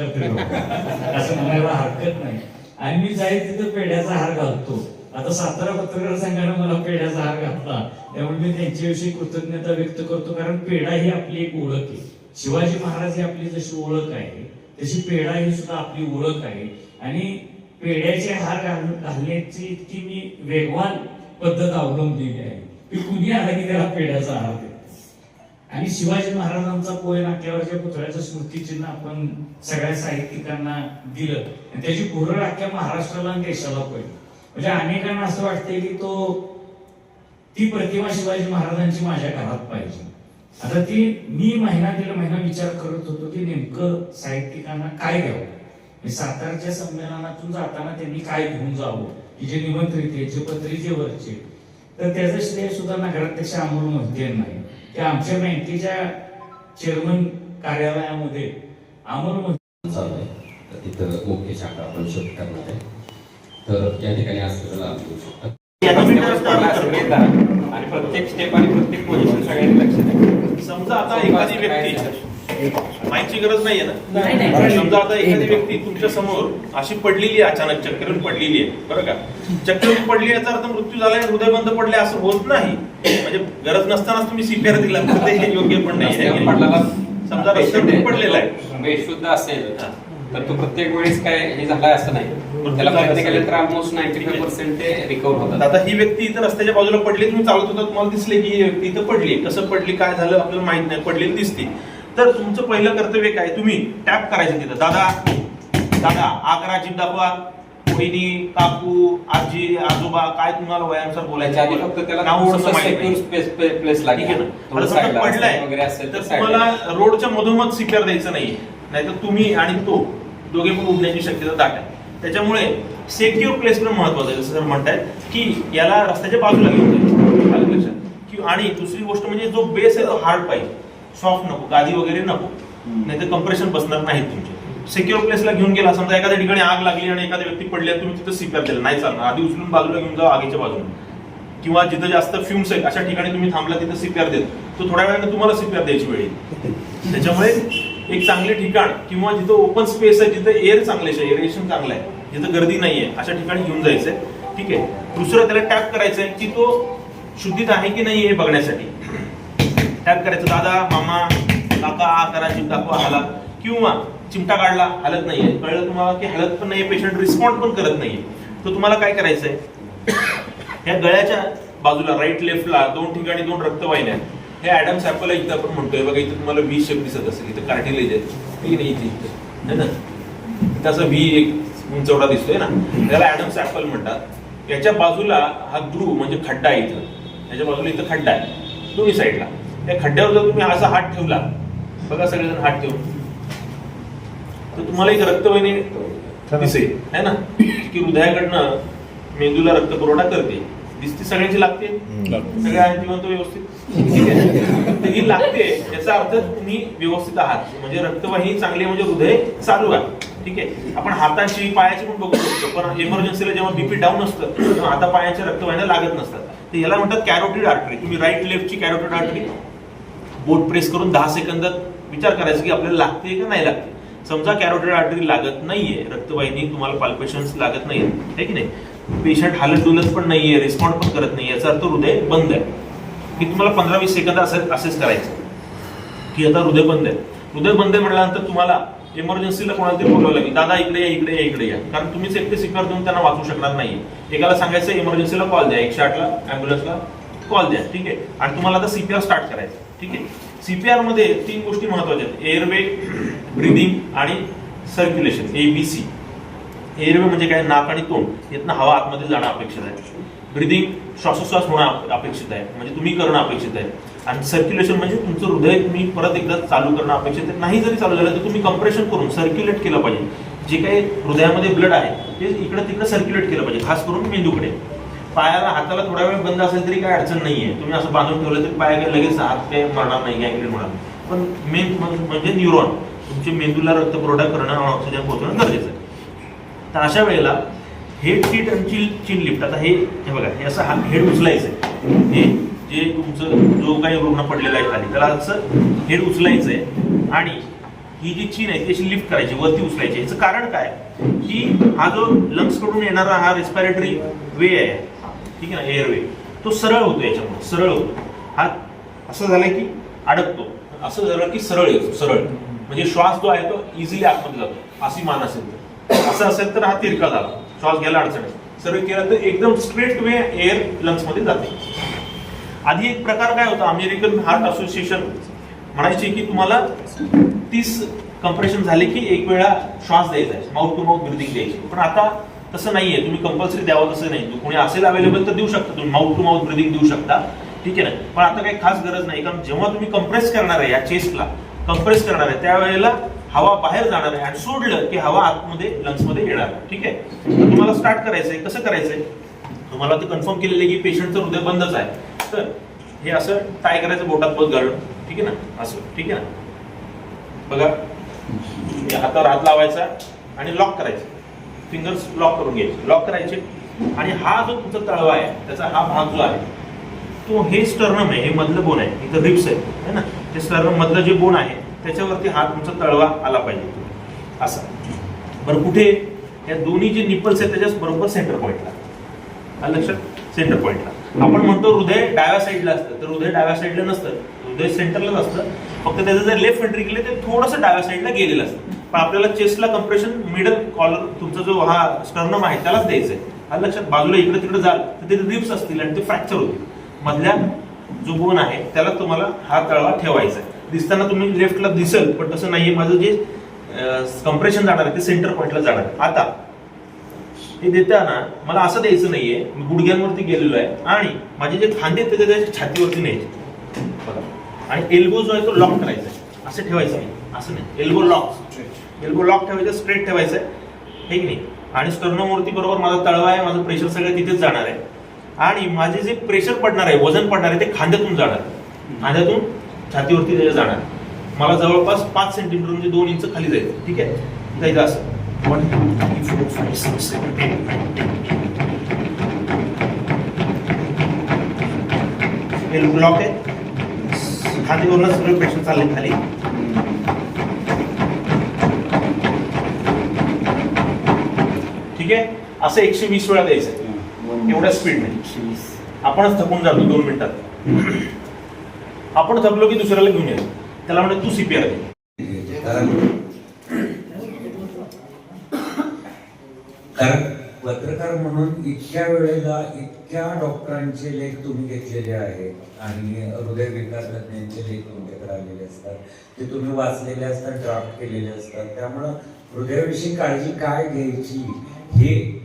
असं म्हणायला हरकत नाही. आणि मी जाईल तिथं पेढ्याचा हार घालतो. आता सातारा पत्रकार संघानं मला पेढ्याचा हार घातला. त्यामुळे मी त्यांच्याविषयी कृतज्ञता व्यक्त करतो कारण पेढा ही आपली एक ओळख आहे. शिवाजी महाराज ही आपली जशी ओळख आहे तशी पेढा ही सुद्धा आपली ओळख आहे. आणि पेढ्याचे हार घालण्याची इतकी मी वेगवान पद्धत अवलंबलेली आहे. की कुणी आला की त्याला पेढ्याचा हार आणि शिवाजी महाराजांचा पोय नाक्यावरच्या पुतळ्याचं स्मृतिचिन्ह आपण सगळ्या साहित्यिकांना दिलं आणि त्याची भुरळ अख्ख्या महाराष्ट्राला आणि देशाला पडली म्हणजे अनेकांना असं वाटतंय की तो ती प्रतिमा शिवाजी महाराजांची माझ्या घरात पाहिजे. आता ती मी महिना दीड महिना विचार करत होतो की नेमकं साहित्यिकांना काय घ्यावं? सातारच्या संमेलनातून जाताना त्यांनी काय घेऊन जावं? की जे निमंत्रित आहे जे पत्रिकेवरचे तर त्याचं श्रेय सुद्धा नगराध्यक्ष अमोल मोहिते नाही की आमच्या बँकेच्या चेअरमन कार्यालयामध्ये चालू आहे तर तिथं मुख्य शाखा आपण शोध करणार आहे. तर या ठिकाणी घेऊ शकता. आणि प्रत्येक स्टेप आणि प्रत्येक पोझिशन सगळ्यांनी लक्ष द्या. समजा आता एखादी व्यक्ती माहिती गरज नाहीये ना? समजा आता एखादी व्यक्ती तुमच्यासमोर अशी पडलेली आहे अचानक चक्करून पडलेली आहे बरं का? चक्करून पडली याचा अर्थ मृत्यू झालाय हृदय बंद पडले असं होत नाही. म्हणजे गरज नसतानाच तुम्ही सीपीआर दिला तर ते योग्य पण नाही आहे. पडलेला समजा रस्त्यावर पडलेला आहे. बेशुद्ध असेल तर तो प्रत्येक वेळेस काय हे झालाय असं नाही. त्याला प्रयत्न केले तर ऑलमोस्ट नाईन्टी फाईव्ह पर्सेंट ते रिकव्हर होतात. आता ही व्यक्ती इथं रस्त्याच्या बाजूला पडली तुम्ही चालत होता तुम्हाला दिसले की ही व्यक्ती इथं पडली. कसं पडली काय झालं आपल्याला माहीत नाही. पडलेली दिसते. तर तुमचं पहिलं कर्तव्य काय? तुम्ही टॅप करायचं तिथं. दादा दादा आकरा जीप दाखवा वहिनी काकू आजी आजोबा काय तुम्हाला वयानुसार त्याच्या आधी बोलायचं फक्त त्याला नाव ओळख थोडंसं माहीत नाही. secure space- पे- place ला ठीक आहे घ्या. ना? थोडं आता समजा side ला पडलाय वगैरे असेल तर तर. तुम्हाला रोडच्या मधोमध सीपीआर द्यायचं नाही नाहीतर तुम्ही आणि तो दोघे पण उडण्याची शक्यता दाट आहे. त्याच्यामुळे सेक्युअर प्लेसमेंट महत्वाचं आहे जसं सर म्हणतायत की याला रस्त्याच्या बाजूला घेऊन लक्षात की आणि दुसरी गोष्ट म्हणजे जो बेस आहे तो हार्ड पाहिजे सॉफ्ट नको गादी वगैरे नको. नाहीतर कम्प्रेशन बसणार नाहीत तुमचे सेक्युअर प्लेसला घेऊन गेला समजा एखाद्या ठिकाणी आग लागली आणि एखादी व्यक्ती पडली तुम्ही तिथं सीपीआर दिलं नाही चालणार. आधी उचलून बाजूला घेऊन जाऊ आगीच्या बाजूने. किंवा जिथं जास्त फ्युम्स आहेत अशा ठिकाणी तुम्ही थांबला तिथं सीपीआर देत. तो थोड्या वेळाने तुम्हाला सीपीआर द्यायची वेळ येईल. त्याच्यामुळे एक चांगले ठिकाण किंवा जिथं ओपन स्पेस आहे जिथं एअर चांगले आहे एअरेशन चांगलं आहे जिथं गर्दी नाहीये अशा ठिकाणी घेऊन जायचंय. ठीक आहे? दुसरं त्याला टॅप करायचंय की तो शुद्धीत आहे की नाही हे बघण्यासाठी. टॅप करायचं दादा मामा काका आ करा चिमटा दाखवा आला किंवा चिमटा काढला हलत नाहीये. कळलं तुम्हाला की हलत पण नाहीये पेशंट रिस्पॉन्ड पण करत नाहीये. तर तुम्हाला काय करायचंय? ह्या गळ्याच्या बाजूला राईट लेफ्टला दोन ठिकाणी दोन रक्तवाहिन्या हे ऍडम सॅम्पल इथं आपण म्हणतोय. बघा इथं तुम्हाला व्ही शेप दिसत असेल. इथं कार्टिलेज आहे. ठीक नाही इथे इथं. है ना? इथं असं व्ही एक उंचवडा दिसतोय ना? त्याला ऍडम सॅम्पल म्हणतात. याच्या बाजूला हा ग्रू म्हणजे खड्डा आहे इथं. त्याच्या बाजूला इथं खड्डा आहे. दोन्ही साईडला त्या खड्ड्यावर जर तुम्ही असा हात ठेवला बघा सगळेजण हात ठेवून. तर तुम्हाला एक रक्तवाहिनी दिसेल है ना? की हृदयाकडनं मेंदूला रक्तपुरवठा करते. दिसते सगळ्यांची लागते? सगळे आहेत जिवंत व्यवस्थित? तर ही लागते. याचा अर्थ तुम्ही व्यवस्थित आहात. म्हणजे रक्तवाहिनी चांगली आहे म्हणजे हृदय चालू आहे. ठीक आहे? आपण हाताची पायाची पण बघू शकतो. पण इमर्जन्सीला जेव्हा बीपी डाऊन असतं तेव्हा हाता पायाच्या रक्तवाहिन्या लागत नसतात. तर याला म्हणतात कॅरोटिड आर्टरी तुम्ही राईट लेफ्टची कॅरोटिड आर्टरी बोट प्रेस करून दहा सेकंदात विचार करायचा की आपल्याला लागते का नाही लागते? समजा कॅरोटेड आर्टरी लागत नाहीये रक्तवाहिनी तुम्हाला पाल्पेशन्स लागत नाही आहे की नाही? पेशंट हालत डुलत पण नाहीये रिस्पॉन्ड पण करत नाही याचा अर्थ हृदय बंद आहे. की तुम्हाला पंधरा वीस सेकंद असं असेच करायचं. की आता हृदय बंद आहे. हृदय बंद आहे म्हटल्यानंतर तुम्हाला इमर्जन्सीला कोणाला तरी बोलावं लागेल दादा इकडे या इकडे या इकडे या. कारण तुम्हीच एकटे सिक्युअर देऊन त्यांना वाचू शकणार नाही एकाला सांगायचं इमर्जन्सीला कॉल द्या एकशे आठला अँब्युलन्सला कॉल द्या. ठीक आहे? आणि तुम्हाला आता सीपीआर स्टार्ट करायचं. ठीक आहे? सीपीआरमध्ये तीन गोष्टी महत्त्वाच्या आहेत. एअरवे ब्रिदिंग आणि circulation A B C airway म्हणजे काय? नाक आणि तोंड. यातनं हवा आतमध्ये जाणं अपेक्षित आहे. ब्रिदिंग श्वासोश्वास होणं अप- अपेक्षित आहे. म्हणजे तुम्ही करणं अपेक्षित आहे. आणि सर्क्युलेशन म्हणजे तुमचं हृदय तुम्ही परत एकदा चालू करणं अपेक्षित आहे. नाही जरी चालू झालं तर तुम्ही कम्प्रेशन करून सर्क्युलेट केलं पाहिजे. जे काही हृदयामध्ये ब्लड आहे ते इकडे तिकडे सर्क्युलेट केलं पाहिजे. खास करून मेंदूकडे. पायाला हाताला थोडा वेळ बंद असेल तरी काय अडचण नाही आहे तुम्ही असं बांधून ठेवलं तरी पाया काय लगेच हात काय मरणार नाही काय होणार पण मेन म्हणजे न्यूरॉन तुमच्या मेंदूला रक्तपुरवठा करणं ऑक्सिजन पोहोचणं गरजेचं आहे. तर अशा वेळेला हेड सीट आणि चिल चिन लिफ्ट आता हे हे बघा हे असं हा हेड उचलायचं आहे. हे जे तुमचं जो काही रुग्ण पडलेला आहे खाली त्याला असं हेड उचलायचं आहे आणि ही जी चीन आहे ती अशी लिफ्ट करायची वरती उचलायची. याचं कारण काय? की हा जो लंग्सकडून येणारा हा रेस्पिरेटरी वे आहे ठीक आहे ना एअरवे तो सरळ होतो याच्यामुळे सरळ होतो. हा असं झालं की अडकतो. असं झालं की सरळ येतो सरळ. म्हणजे श्वास जो आहे तो इझिली आतमध्ये जातो. अशी मान असेल तर. असं असेल तर हा तिरका झाला. श्वास घ्यायला अडचण आहे सरळ केला तर एकदम स्ट्रेट वे एअर लंग्समध्ये जाते. आधी एक प्रकार काय होता? अमेरिकन हार्ट असोसिएशन म्हणायचे की तुम्हाला तीस कंप्रेशन झाले की एक वेळा श्वास द्यायचा आहे. माउथ टू माउथ ब्रिदिंग द्यायची. पण आता तसं नाहीये. तुम्ही कंपल्सरी द्यावं तसं नाही. कोणी असेल अवेलेबल तर देऊ शकता. तुम्ही माउथ टू माउथ ब्रिदिंग देऊ शकता. ठीक आहे ना? पण आता काही खास गरज नाही. कारण जेव्हा तुम्ही कंप्रेस करणार आहे या चेस्टला कंप्रेस करणार आहे. त्यावेळेला हवा बाहेर जाणार आहे आणि सोडलं की हवा आतमध्ये लंग्समध्ये येणार आहे. ठीक आहे? तर तुम्हाला स्टार्ट करायचंय. कसं करायचंय? तुम्हाला ते कन्फर्म केलेलं आहे की पेशंटचं हृदय बंदच आहे. तर हे असं काय करायचं बोटात बघ घालून. ठीक आहे ना? असं. ठीक आहे ना? बघा. हातावर हात लावायचा आणि लॉक करायचं. फिंगर्स लॉक करून घ्यायचे. लॉक करायचे. आणि हा जो तुमचा तळवा आहे त्याचा हा भाग जो आहे तो हे स्टर्नम आहे. हे मधलं बोन आहे. इथं रिप्स आहे. है ना? ते स्टर्नम मधलं जे बोन आहे त्याच्यावरती हा तुमचा तळवा आला पाहिजे. असा. बरं कुठे? या दोन्ही जे निपल्स आहेत त्याच्याच बरोबर सेंटर पॉईंटला लक्षात? सेंटर पॉईंटला आपण म्हणतो हृदय डाव्या साईडला असतं. तर हृदय डाव्या साईडला नसतं. हृदय सेंटरलाच असतं. फक्त त्याचं जर लेफ्ट वेंट्रिकल आहे ते थोडंसं डाव्या साईडला गेलेलं असतं. पण आपल्याला चेस्टला कम्प्रेशन मिडल कॉलर तुमचा जो हा स्टर्नम आहे त्यालाच द्यायचं आहे हा लक्षात? बाजूला इकडे तिकडे जाल तर ते रिप्स असतील आणि ते फ्रॅक्चर होतील. मधल्या जो बोन आहे त्याला तुम्हाला हा तळवा ठेवायचा आहे दिसताना तुम्ही लेफ्टला दिसेल पण तसं नाहीये. माझं जे कम्प्रेशन जाणार आहे ते सेंटर पॉईंटला जाणार आहे. आता हे देताना मला असं द्यायचं नाहीये मी गुडघ्यांवरती गेलेलो आहे आणि माझे जे खांदे ते त्याच्या छातीवरती न्यायचे. बघा. आणि एल्बो जो आहे तो लॉक करायचा आहे. असं ठेवायचं नाही. असं नाही. एल्बो लॉक एल्बो लॉक ठेवायचं स्ट्रेट ठेवायचं आहे. हे की नाही? आणि स्टर्नोवरती बरोबर माझा तळवा आहे माझं प्रेशर सगळं तिथेच जाणार आहे. आणि माझे जे प्रेशर पडणार आहे वजन पडणार आहे ते खांद्यातून जाणार. खांद्यातून छातीवरती त्याच्या जाणार. मला जवळपास पाच सेंटीमीटर म्हणजे दोन इंच खाली जायचं ठीक आहे? जायचं असं. One two three four five six seven eight nine ten हे ब्लॉक आहे. खांद्यावरनं सगळं प्रेशर चाललंय खाली. ठीक आहे? असं एकशे वीस वेळा द्यायचं. एवढ्या स्पीड नाही आपणच थकून जातो दोन मिनिटात. आपण थकलो की दुसऱ्याला घेऊन येतो. त्याला म्हणत तू सीपीआर घे कारण पत्रकार म्हणून इतक्या वेळेला इतक्या डॉक्टरांचे लेख तुम्ही घेतलेले आहेत आणि हृदय विकार तज्ञांचे लेख तुमच्याकडे आलेले असतात. ते तुम्ही वाचलेले असतात ड्राफ्ट केलेले असतात. त्यामुळं हृदयाविषयी काळजी काय घ्यायची हे